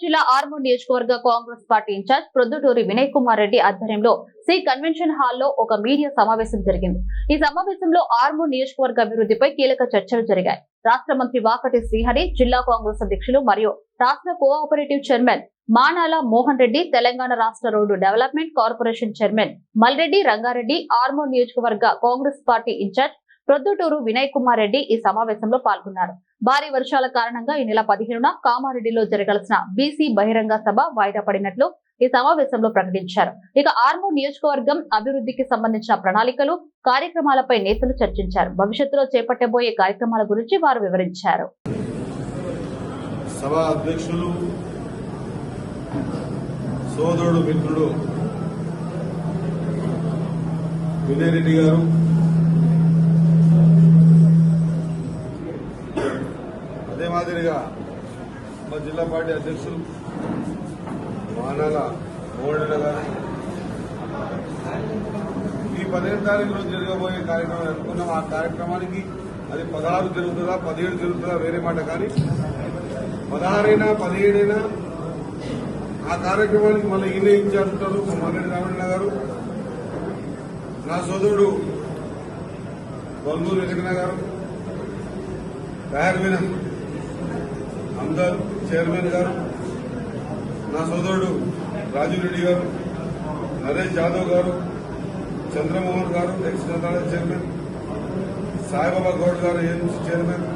జిల్లా ఆర్మూర్ నియోజకవర్గ Congress party in-charge Proddutoori Vinay Kumar Reddy ఆధ్వర్యంలో సి కన్వెన్షన్ హాల్లో ఒక మీడియా సమావేశం జరిగింది. ఈ సమావేశంలో ఆర్మూర్ నియోజకవర్గ అభివృద్ధిపై కీలక చర్చలు జరిగాయి. రాష్ట్ర మంత్రి వాకటి శ్రీహరి జిల్లా కాంగ్రెస్ అధ్యక్షులు మరియు రాష్ట్ర కోఆపరేటివ్ చైర్మన్ మానాల మోహన్ రెడ్డి తెలంగాణ రాష్ట్ర road development corporation chairman Malreddy Rangareddy Armoor నియోజకవర్గ కాంగ్రెస్ పార్టీ ఇన్ఛార్జ్ ప్రొద్దుటూరు వినయ్ కుమార్ రెడ్డి ఈ సమావేశంలో పాల్గొన్నారు. భారీ వర్షాల కారణంగా ఈ నెల పదిహేనున కామారెడ్డిలో జరగాల్సిన బీసీ బహిరంగ సభ వాయిదా పడినట్లు ఈ సమావేశంలో ప్రకటించారు. ఇక ఆర్మూర్ నియోజకవర్గం అభివృద్ధికి సంబంధించిన ప్రణాళికలు కార్యక్రమాలపై నేతలు చర్చించారు. భవిష్యత్తులో చేపట్టబోయే కార్యక్రమాల గురించి వారు వివరించారు. సభ అధ్యక్షులు సోదరుడు మిత్రుడు వినయ్ రెడ్డి గారు అదే మాదిరిగా మా జిల్లా పార్టీ అధ్యక్షులు వానల మోహన్ గారు ఈ పదిహేను తారీఖు రోజు జరగబోయే కార్యక్రమం అనుకున్నాం ఆ కార్యక్రమానికి అది పదహారు జరుగుతుందా పదిహేడు జరుగుతుందా వేరే మాట కానీ పదహారైనా పదిహేడైనా ఆ కార్యక్రమానికి మళ్ళీ ఈయన ఇన్ఛార్జ్ ఉంటారు మా మల్లెడ్డి రామಣ್ణ గారు. నా సోదరుడు బల్మూరు వెంకన్న గారు. తయారు విన అందర్ చైర్మన్ గారు నా సోదరుడు రాజు రెడ్డి గారు నరేష్ జాదవ్ గారు చంద్రమోహన్ గారు ఎక్స్ నదాల చైర్మన్ సాయిబాబా గౌడ్ గారు ఏఎంసీ చైర్మన్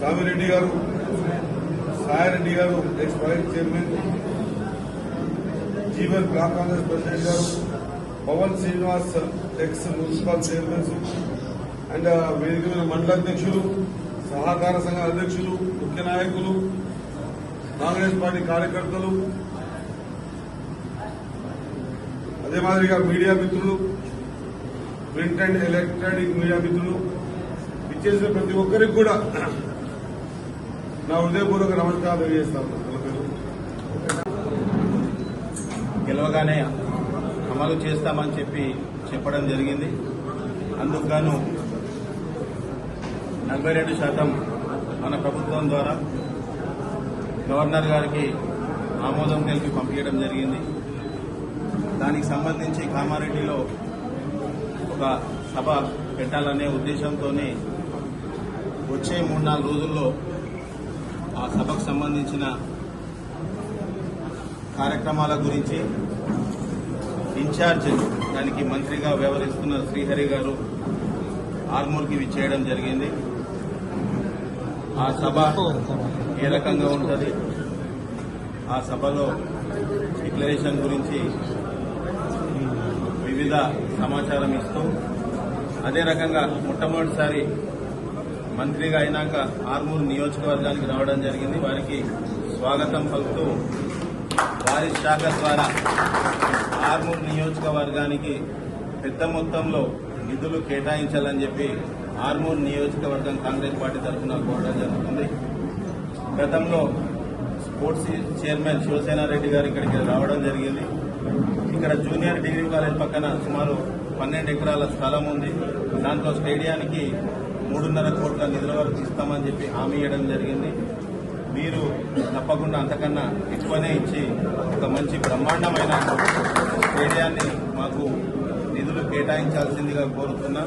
సామిరెడ్డి గారు సాయిరెడ్డి గారు ex project chairman Jeevan block Congress president గారు Pavan Srinivas ex municipal chairmans and వేదిక మండలాధ్యక్షులు సహకార సంఘ అధ్యక్షులు ముఖ్య నాయకులు కాంగ్రెస్ పార్టీ కార్యకర్తలు అదే మాదిరిగా మీడియా మిత్రులు ప్రింట్ అండ్ ఎలక్ట్రానిక్ మీడియా మిత్రులు ఇచ్చేసిన ప్రతి ఒక్కరికి కూడా నా హృదయపూర్వక నమస్కారం తెలియజేస్తాను గెలవగానే అమలు చేస్తామని చెప్పి చెప్పడం జరిగింది. అందుకు గాను నలభై రెండు శాతం మన ప్రభుత్వం ద్వారా గవర్నర్ గారికి ఆమోదం తెలిపి పంపించడం జరిగింది. దానికి సంబంధించి కామారెడ్డిలో ఒక సభ పెట్టాలనే ఉద్దేశంతోనే వచ్చే మూడు నాలుగు రోజుల్లో ఆ సభకు సంబంధించిన కార్యక్రమాల గురించి ఇన్ఛార్జ్ దానికి మంత్రిగా వ్యవహరిస్తున్న శ్రీహరి గారు ఆర్మూర్కి విచ్చేయడం జరిగింది. ఆ సభ ఏ రకంగా ఉంటుంది? ఆ సభలో డిక్లరేషన్ గురించి వివిధ సమాచారం ఇస్తూ అదే రకంగా మొట్టమొదటిసారి మంత్రిగా అయినాక ఆర్మూరు నియోజకవర్గానికి రావడం జరిగింది. వారికి స్వాగతం పలుకుతూ వారి శాఖ ద్వారా ఆర్మూరు నియోజకవర్గానికి పెద్ద మొత్తంలో నిధులు కేటాయించాలని చెప్పి ఆర్మూర్ నియోజకవర్గం కాంగ్రెస్ పార్టీ తరఫున కోరడం జరుగుతుంది. గతంలో స్పోర్ట్స్ చైర్మన్ శివసేన రెడ్డి గారు ఇక్కడికి రావడం జరిగింది. ఇక్కడ జూనియర్ డిగ్రీ కాలేజ్ పక్కన సుమారు పన్నెండు ఎకరాల స్థలం ఉంది. దాంట్లో స్టేడియానికి మూడున్నర కోట్ల నిధుల వరకు ఇస్తామని చెప్పి హామీ ఇవ్వడం జరిగింది. మీరు తప్పకుండా అంతకన్నా ఎక్కువనే ఇచ్చి ఒక మంచి బ్రహ్మాండమైన స్టేడియాన్ని మాకు నిధులు కేటాయించాల్సిందిగా కోరుతున్నా.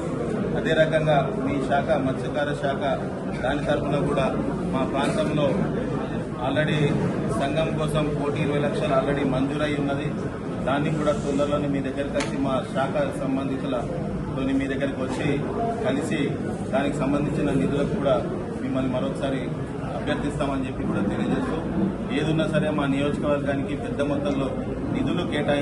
అదే రకంగా మీ శాఖ మత్స్యకార శాఖ దాని తరఫున కూడా మా ప్రాంతంలో ఆల్రెడీ సంఘం కోసం కోటి ఇరవై లక్షలు ఆల్రెడీ మంజూరై ఉన్నది. దాన్ని కూడా తొందరలోనే మీ దగ్గరికి వచ్చి మా శాఖ సంబంధితులతో మీ దగ్గరికి వచ్చి కలిసి దానికి సంబంధించిన నిధులకు కూడా మిమ్మల్ని మరొకసారి అభ్యర్థిస్తామని చెప్పి కూడా తెలియజేస్తూ ఏదున్నా సరే మా నియోజకవర్గానికి పెద్ద మొత్తంలో నిధులు కేటాయి